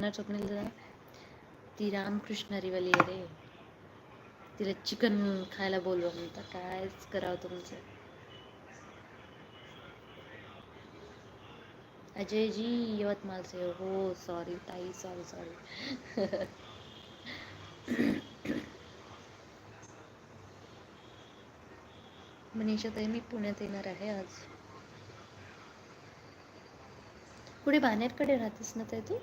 ना स्वप्नील दादा ती रामकृष्णरीवाली आहे रे. तिला चिकन खायला बोलवा म्हणता कायच करावं तुमचं. अजयजी यवतमाळचे. हो सॉरी ताई सॉरी सॉरी मनीषा ताई मी पुण्यात येणार आहे आज. पुढे बाणेरकडे राहतेस ना ताई तू?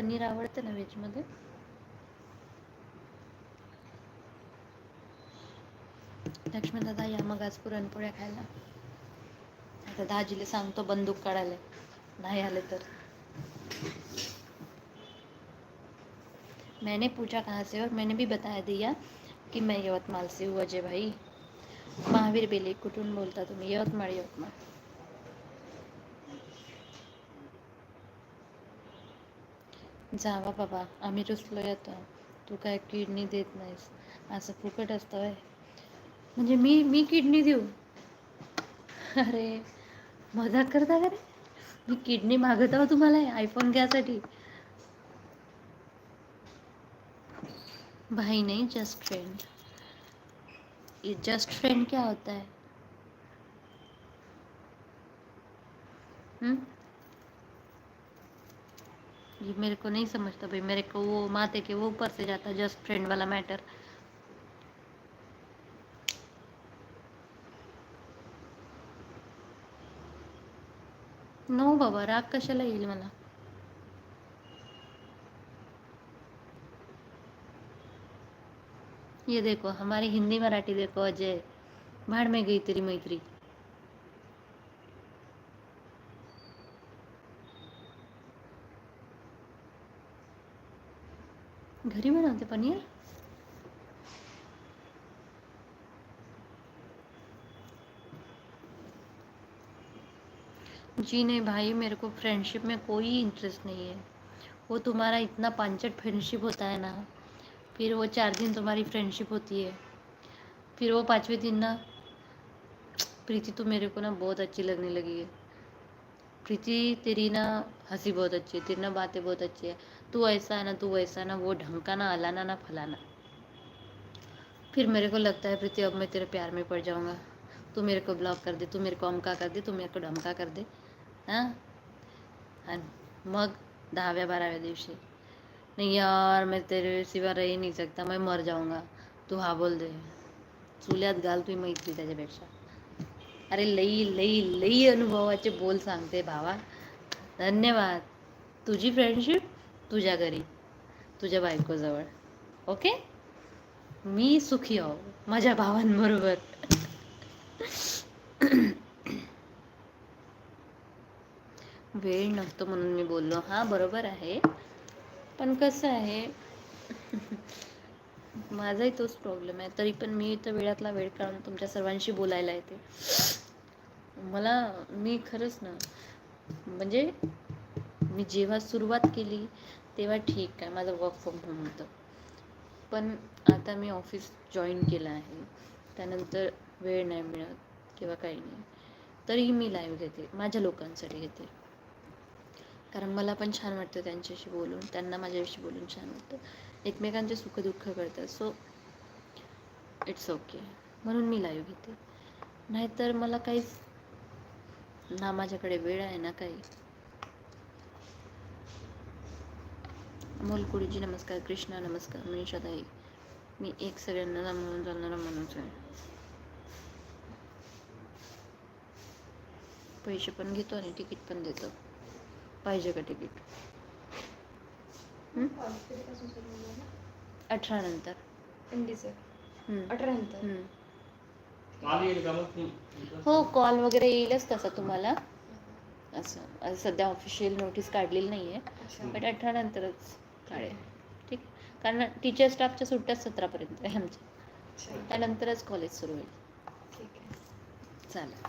पनीर आवडतं ना व्हेजमध्ये? लक्ष्मी दादा या मग आज पुरणपोळ्या खायला. आता दाजीला सांगतो बंदूक काढायला. नाही आले तर. मैंने पूछा कहाँ से और मैंने भी बताया दिया कि मैं यवतमाल से हूँ अजय भाई। महावीर बेले कुठून बोलता तुम्हें यवतमाळ यवतमाळ जावा बाबा आम्ही रुसलो येतो तू काय किडनी देत नाहीस. असं फुकट असतं आहे म्हणजे मी मी किडनी देऊ? अरे मजाक करता का रे? मी किडनी मागत आहो तुम्हाला आयफोन घ्यासाठी. भाई नाही जस्ट फ्रेंड ये जस्ट फ्रेंड क्या होता है? हम्म? ये मेरे को नहीं समझता भाई, मेरे को वो माथे के वो ऊपर से जाता जस्ट फ्रेंड वाला मैटर नो बाबा, राग कशाला येईल मला? ये देखो, हमारी हिंदी मराठी देखो, अजय, भाड़ में गई तेरी मैत्री। घरी बनाते पनीर? जी नहीं भाई, मेरे को फ्रेंडशिप में कोई इंटरेस्ट नहीं है। वो तुम्हारा इतना पांचट फ्रेंडशिप होता है ना, फिर वो चार दिन तुम्हारी फ्रेंडशिप होती है। फिर वो पाँचवें दिन ना, प्रीति तो मेरे को ना बहुत अच्छी लगने लगी है। प्रीति तेरी ना हँसी बहुत अच्छी है, तेरी ना बातें बहुत अच्छी है। तू ऐसा है ना, तू वैसा ना, वो ढंग का ना अलाना ना, फलाना। फिर मेरे को लगता है प्रीति, अब मैं तेरे प्यार में पड़ जाऊँगा। तू मेरे को ब्लॉक कर दे, तू मेरे को अमका कर दे, तू मेरे को ढमका कर दे। हाँ? आणि मग दहाव्या बाराव्या दिवशी। नहीं यार, मैं तेरे सिवा रही नहीं सकता, मैं मर जाऊँगा। तू हा बोल दे। चुल्यात घाल तुम्ही मैत्री त्याच्यापेक्षा अरे लई लई लई अनुभवाचे बोल सांगते भावा. धन्यवाद. तुझी फ्रेंडशिप तुझ्या घरी तुझ्या बायकोजवळ. ओके मी सुखी आहो माझ्या भावांबरोबर. वेळ नसतो म्हणून मी बोललो. हां बरोबर आहे. पण कसं आहे? माझाही तोच प्रॉब्लेम आहे. तरी पण मी तर वेळातला वेळ काढून तुमच्या सर्वांशी बोलायला येते. मला मी खरंच ना म्हणजे मी जेव्हा सुरुवात केली तेव्हा ठीक आहे माझं वर्क फ्रॉम होम होतं. पण आता मी ऑफिस जॉईन केलं आहे. त्यानंतर वेळ नाही मिळत किंवा काही नाही. तरीही मी लाईव्ह घेते माझ्या लोकांसाठी घेते. कारण मला पण छान वाटतं त्यांच्याशी बोलून त्यांना माझ्याविषयी बोलून छान वाटतं. एकमेकांचे सुखदुःख करतात सो इट्स ओके म्हणून मी लाईव्ह घेते. नाहीतर मला काहीच ना माझ्याकडे वेळ आहे ना काही. अमोल कुडीजी नमस्कार. कृष्णा नमस्कार. मनीषाताई मी एक सगळ्यांना म्हणून चालणारा माणूस आहे. पैसे पण घेतो आणि तिकीट पण देतो. पाहिजे का तिकीट? अठरा नंतर. अठरा नंतर. हं. काल वगैरे येईलच तसा तुम्हाला. असं सध्या ऑफिशियल नोटीस काढलेली नाही आहे बट अठरा नंतरच काढेल. ठीक? कारण टीचर स्टाफच्या सुट्ट्या सतरापर्यंत आहे आमच्या. त्यानंतरच कॉलेज सुरू होईल. ठीक आहे. चालेल.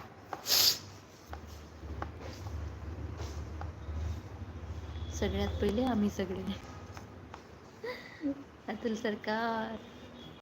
सगळ्यात पहिले आम्ही सगळे. अतुल सरकार.